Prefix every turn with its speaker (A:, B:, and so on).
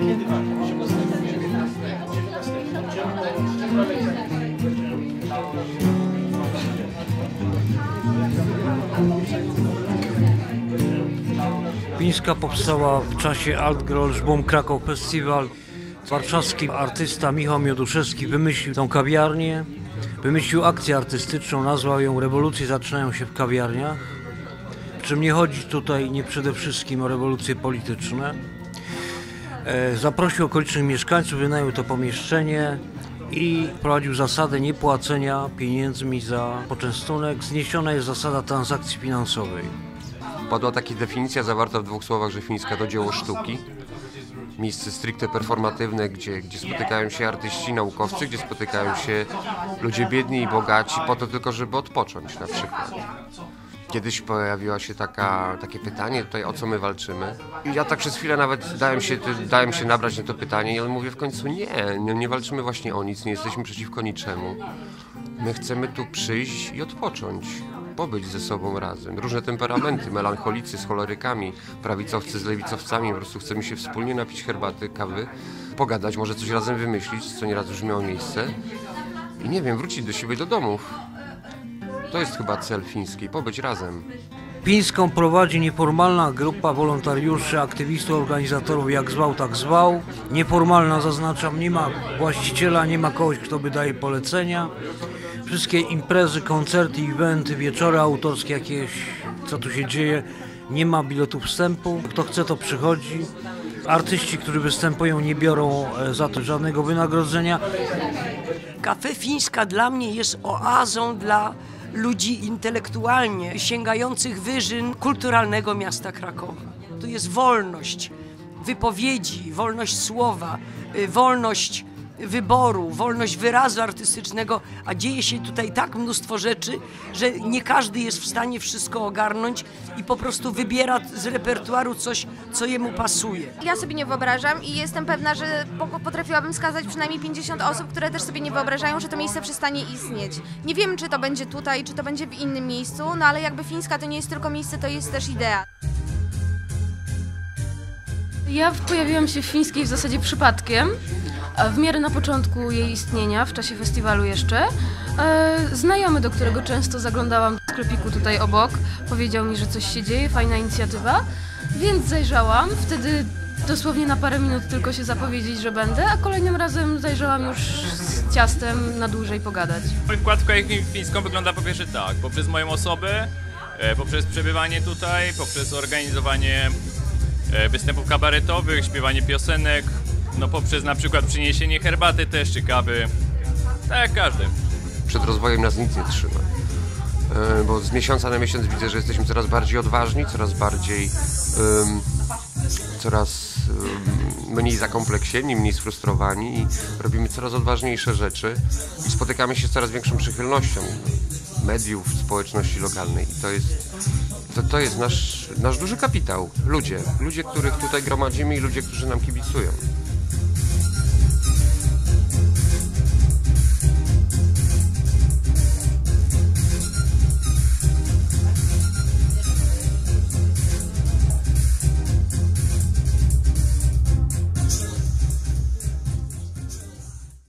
A: Kiedy mam? Pińska powstała w czasie Altgrol Żbum Krakow Festival. Warszawski artysta Michał Mioduszewski wymyślił tą kawiarnię, wymyślił akcję artystyczną, nazwał ją Rewolucje zaczynają się w kawiarniach. Przy czym nie chodzi tutaj nie przede wszystkim o rewolucje polityczne, E, Zaprosił okolicznych mieszkańców, wynajął to pomieszczenie i wprowadził zasadę niepłacenia pieniędzmi za poczęstunek. Zniesiona jest zasada transakcji finansowej.
B: Padła taka definicja zawarta w dwóch słowach, że fińska to dzieło sztuki. Miejsce stricte performatywne, gdzie, gdzie spotykają się artyści, naukowcy, gdzie spotykają się ludzie biedni i bogaci po to tylko, żeby odpocząć na przykład. Kiedyś pojawiło się taka, takie pytanie tutaj, o co my walczymy. I ja tak przez chwilę nawet dałem się, dałem się nabrać na to pytanie i on mówię w końcu nie, nie, nie walczymy właśnie o nic, nie jesteśmy przeciwko niczemu. My chcemy tu przyjść i odpocząć, pobyć ze sobą razem. Różne temperamenty, melancholicy z cholerykami, prawicowcy z lewicowcami, po prostu chcemy się wspólnie napić herbaty, kawy, pogadać, może coś razem wymyślić, co nieraz już miało miejsce. I nie wiem, wrócić do siebie do domów. To jest chyba cel fiński, pobyć razem.
A: Pińską prowadzi nieformalna grupa wolontariuszy, aktywistów, organizatorów, jak zwał, tak zwał. Nieformalna, zaznaczam, nie ma właściciela, nie ma kogoś, kto by daje polecenia. Wszystkie imprezy, koncerty, eventy, wieczory autorskie, jakieś, co tu się dzieje, nie ma biletu wstępu. Kto chce, to przychodzi. Artyści, którzy występują, nie biorą e, za to żadnego wynagrodzenia.
C: Kafe Fińska dla mnie jest oazą dla ludzi intelektualnie sięgających wyżyn kulturalnego miasta Krakowa. Tu jest wolność wypowiedzi, wolność słowa, y, wolność wyboru, wolność wyrazu artystycznego, a dzieje się tutaj tak mnóstwo rzeczy, że nie każdy jest w stanie wszystko ogarnąć i po prostu wybiera z repertuaru coś, co jemu pasuje.
D: Ja sobie nie wyobrażam i jestem pewna, że po- potrafiłabym skazać przynajmniej 50 osób, które też sobie nie wyobrażają, że to miejsce przestanie istnieć. Nie wiem, czy to będzie tutaj, czy to będzie w innym miejscu, no ale jakby Fińska to nie jest tylko miejsce, to jest też idea.
E: Ja pojawiłam się w Fińskiej w zasadzie przypadkiem. W miarę na początku jej istnienia, w czasie festiwalu jeszcze, e, znajomy, do którego często zaglądałam do sklepiku tutaj obok, powiedział mi, że coś się dzieje, fajna inicjatywa, więc zajrzałam. Wtedy dosłownie na parę minut tylko się zapowiedzieć, że będę, a kolejnym razem zajrzałam już z ciastem na dłużej pogadać.
F: Mój wkład w Fińską wygląda po pierwsze tak, poprzez moją osobę, e, poprzez przebywanie tutaj, poprzez organizowanie występów kabaretowych, śpiewanie piosenek, no poprzez na przykład przyniesienie herbaty też, czy kawy, tak jak każdy.
B: Przed rozwojem nas nic nie trzyma. E, Bo z miesiąca na miesiąc widzę, że jesteśmy coraz bardziej odważni, coraz bardziej, em, coraz em, mniej zakompleksieni, mniej sfrustrowani i robimy coraz odważniejsze rzeczy spotykamy się z coraz większą przychylnością mediów, społeczności lokalnej i to jest, to, to jest nasz, nasz duży kapitał. Ludzie, ludzie, których tutaj gromadzimy i ludzie, którzy nam kibicują.